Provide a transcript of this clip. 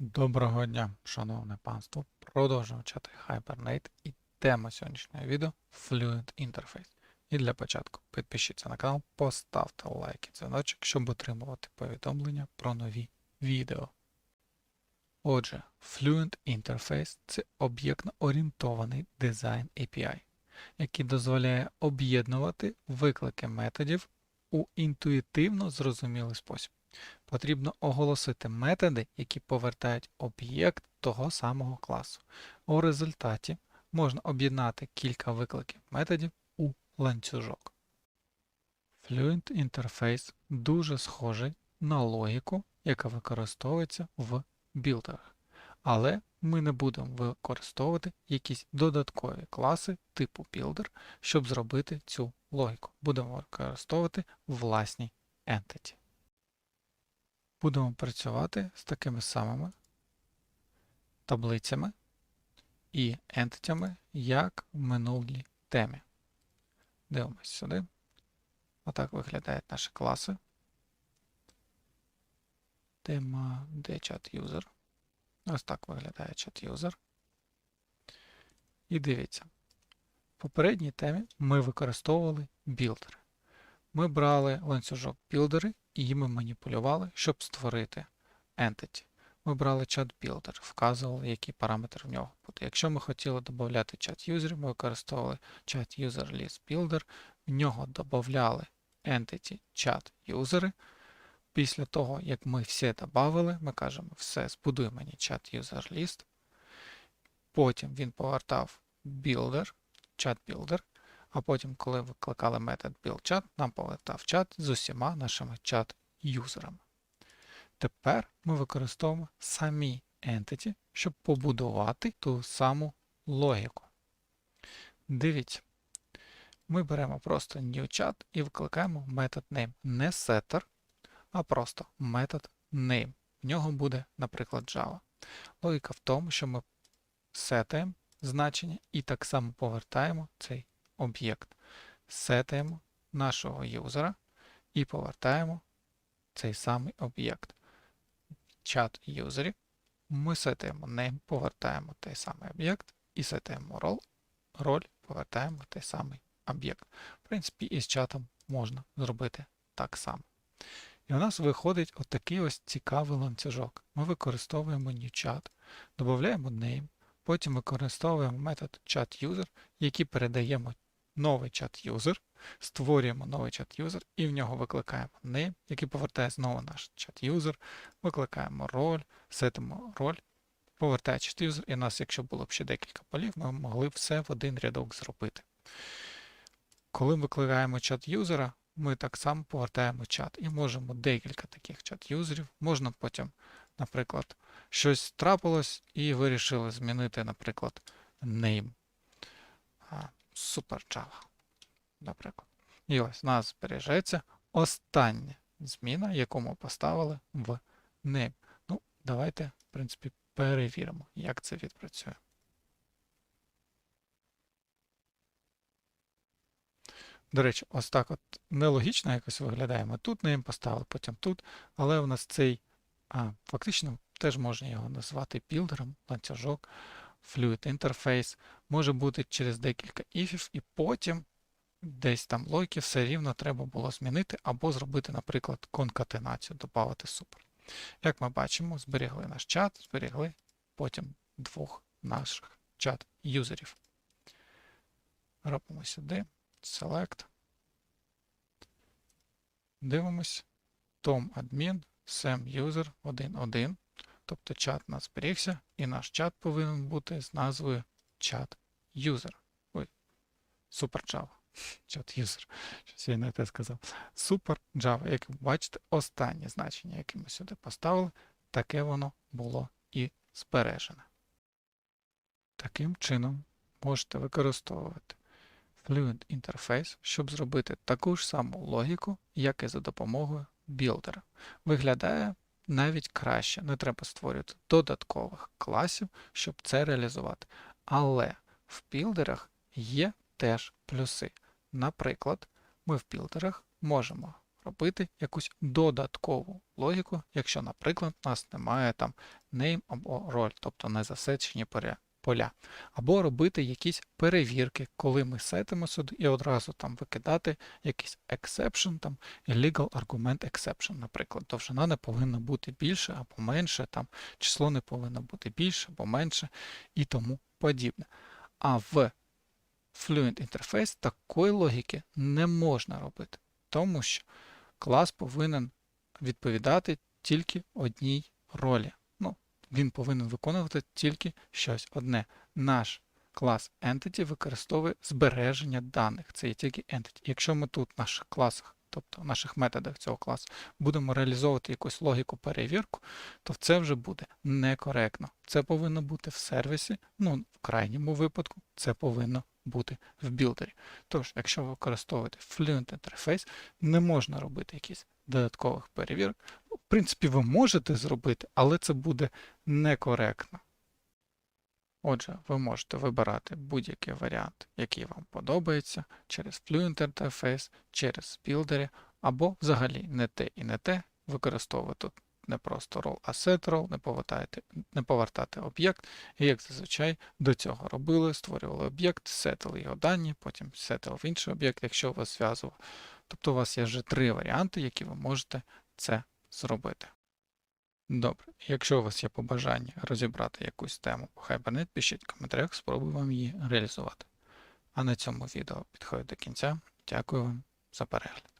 Доброго дня, шановне панство. Продовжуємо вчати Hibernate і тема сьогоднішнього відео Fluent Interface. І для початку підпишіться на канал, поставте лайк і дзвіночок, щоб отримувати повідомлення про нові відео. Отже, Fluent Interface це об'єктно-орієнтований дизайн API, який дозволяє об'єднувати виклики методів у інтуїтивно зрозумілий спосіб. Потрібно оголосити методи, які повертають об'єкт того самого класу. У результаті можна об'єднати кілька викликів методів у ланцюжок. Fluent Interface дуже схожий на логіку, яка використовується в білдерах. Але ми не будемо використовувати якісь додаткові класи типу builder, щоб зробити цю логіку. Будемо використовувати власні entity будемо працювати з такими самими таблицями і ентитями, як в минулій темі. Дивимось сюди. Отак виглядають наші класи. Тема де чат user. Ось так виглядає чат user. І дивіться. В попередній темі ми використовували білдери. Ми брали ланцюжок білдери і їми маніпулювали, щоб створити entity. Ми брали чат builder, вказували, які параметри в нього буде. Якщо ми хотіли додати чат юзерів, ми використовували чат user list builder, в нього додавали entity chat юзери. Після того, як ми все додали, ми кажемо, все, збудуй мені чат user list. Потім він повертав builder, чат builder, а потім, коли викликали метод buildChat, нам повертав чат з усіма нашими чат-юзерами. Тепер ми використовуємо самі entity, щоб побудувати ту саму логіку. Дивіться, ми беремо просто new chat і викликаємо метод name. Не setter, а просто метод name. В нього буде, наприклад, Java. Логіка в тому, що ми сетаємо значення і так само повертаємо цей об'єкт. Сетаємо нашого юзера і повертаємо цей самий об'єкт. Чат юзерів. Ми сетаємо name, повертаємо той самий об'єкт і сетаємо роль, роль, повертаємо той самий об'єкт. В принципі, із чатом можна зробити так само. І у нас виходить отакий ось цікавий ланцюжок. Ми використовуємо newChat, додаємо name, потім використовуємо метод chatUser, який передаємо новий чат-юзер, створюємо новий чат-юзер і в нього викликаємо name, який повертає знову наш чат-юзер, викликаємо роль, сетимо роль, повертає чат-юзер, і у нас, якщо було б ще декілька полів, ми могли все в один рядок зробити. Коли викликаємо чат-юзера, ми так само повертаємо чат і можемо декілька таких чат-юзерів. Можна потім, наприклад, щось трапилось і вирішили змінити, наприклад, name. Super Java, наприклад. І ось у нас збережеться остання зміна, яку ми поставили в name. Ну, давайте, в принципі, перевіримо, як це відпрацює. До речі, ось так от нелогічно якось виглядає. Ми тут name поставили, потім тут, але у нас цей, а, фактично, теж можна його назвати білдером, ланцюжок. Fluid Interface може бути через декілька іфів, і потім десь там логіки все рівно треба було змінити або зробити, наприклад, конкатенацію, додати супер. Як ми бачимо, зберігли наш чат, зберігли потім двох наших чат-юзерів. Робимо сюди, Select. Дивимось. Tom admin, Sam user 1.1. Тобто чат у нас зберігся, і наш чат повинен бути з назвою чат user. Ой, Super Java. Чат user. Щось я не те сказав. Super Java. Як ви бачите, останнє значення, яке ми сюди поставили, таке воно було і збережене. Таким чином можете використовувати Fluent Interface, щоб зробити таку ж саму логіку, як і за допомогою білдера. Виглядає навіть краще, не треба створювати додаткових класів, щоб це реалізувати. Але в пілдерах є теж плюси. Наприклад, ми в пілдерах можемо робити якусь додаткову логіку, якщо, наприклад, у нас немає там name або role, тобто не засечені поля- поля. Або робити якісь перевірки, коли ми сетимо сюди і одразу там викидати якийсь exception, там illegal argument exception, наприклад. Довжина не повинна бути більше або менше, там число не повинно бути більше або менше і тому подібне. А в Fluent Interface такої логіки не можна робити, тому що клас повинен відповідати тільки одній ролі. Він повинен виконувати тільки щось одне. Наш клас Entity використовує збереження даних. Це є тільки Entity. Якщо ми тут в наших класах, тобто в наших методах цього класу, будемо реалізовувати якусь логіку перевірку, то це вже буде некоректно. Це повинно бути в сервісі, ну, в крайньому випадку, це повинно бути в білдері. Тож, якщо ви використовуєте Fluent Interface, не можна робити якісь додаткових перевірок. Ну, В принципі, ви можете зробити, але це буде некоректно. Отже, ви можете вибирати будь-який варіант, який вам подобається, через Fluent Interface, через Builder, або взагалі не те і не те, використовувати не просто role, а set role, не повертати, не повертати об'єкт, і як зазвичай до цього робили, створювали об'єкт, сетили його дані, потім сетили в інший об'єкт, якщо вас зв'язував. Тобто у вас є вже три варіанти, які ви можете це зробити. Добре, якщо у вас є побажання розібрати якусь тему по Hibernate, пишіть в коментарях, спробую вам її реалізувати. А на цьому відео підходить до кінця. Дякую вам за перегляд.